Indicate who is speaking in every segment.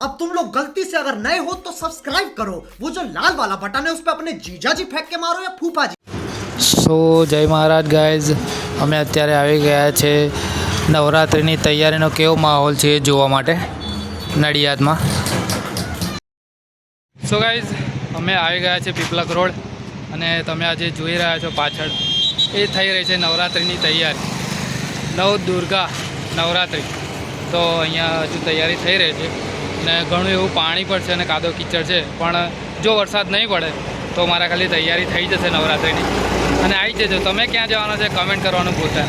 Speaker 1: अब तुम लोग गलती से अगर नए हो तो सब्सक्राइब करो वो जो लाल वाला बटन है उस पर अपने जीजा जी फेंक के मारो या फूफा जी
Speaker 2: સો જય મહારાજ ગાઈઝ અમે અત્યારે આવી ગયા છે નવરાત્રિની તૈયારીનો કેવો માહોલ છે એ જોવા માટે નડિયાદમાં સો ગાઈઝ અમે આવી ગયા છે પીપલક રોડ અને તમે આજે જોઈ રહ્યા છો પાછળ એ થઈ રહી છે નવરાત્રિની તૈયારી નવ દુર્ગા નવરાત્રિ તો અહીંયા હજુ તૈયારી થઈ રહી છે અને ઘણું એવું પાણી પણ છે અને કાદો કિચડ છે. પણ જો વરસાદ નહીં પડે તો મારા ખાલી તૈયારી થઈ જશે નવરાત્રિની. અને આવી જજો. તમે ક્યાં જવાના છે કમેન્ટ કરવાનું ભૂલતા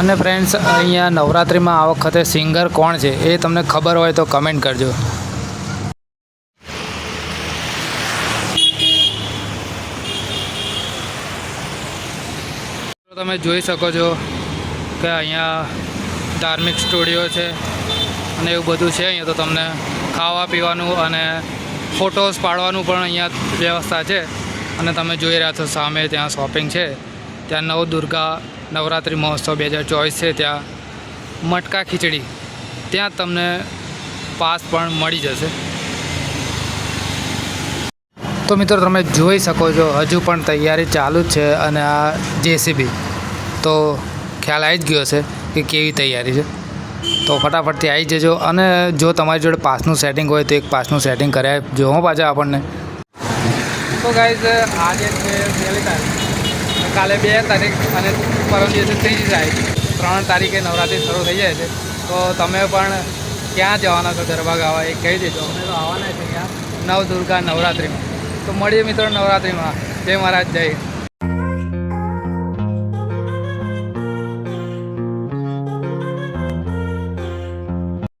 Speaker 2: અને ફ્રેન્ડ્સ અહીંયા નવરાત્રિમાં આ વખતે સિંગર કોણ છે એ તમને ખબર હોય તો કમેન્ટ કરજો. તમે જોઈ શકો છો કે અહીંયા ધાર્મિક સ્ટુડિયો છે. અને એવું બધું છે અહીંયા તો તમને ખાવા પીવાનું અને ફોટોસ પાડવાનું પણ અહીંયા વ્યવસ્થા છે. અને તમે જોઈ રહ્યા છો સામે ત્યાં શોપિંગ છે. ત્યાં નવ દુર્ગા નવરાત્રિ મહોત્સવ બે હજાર ચોવીસ છે. ત્યાં મટકા ખીચડી. ત્યાં તમને પાસ પણ મળી જશે. તો મિત્રો તમે જોઈ શકો છો, હજુ પણ તૈયારી ચાલુ જ છે અને આ જેસીબી તો ખ્યાલ આવી જ ગયો છે કે કેવી તૈયારી છે. તો ફટાફટથી આવી જજો અને જો તમારી જોડે પાસનું સેટિંગ હોય તો એક પાસનું સેટિંગ કરાય. જો હું પાછા આપણને. તો ગાઈઝ આજે છે, પહેલી તારીખ. કાલે બે તારીખ અને પરમ દિવસે ત્રીજી તારીખ. ત્રણ તારીખે નવરાત્રિ શરૂ થઈ જાય છે. તો તમે પણ ક્યાં જવાના છો ગરબા ગાવા? એ કહી દેજો. અમે તો આવવાના છે ત્યાં નવ દુર્ગા નવરાત્રિમાં. તો મળીએ મિત્રો નવરાત્રિમાં. જય મહારાજ, જય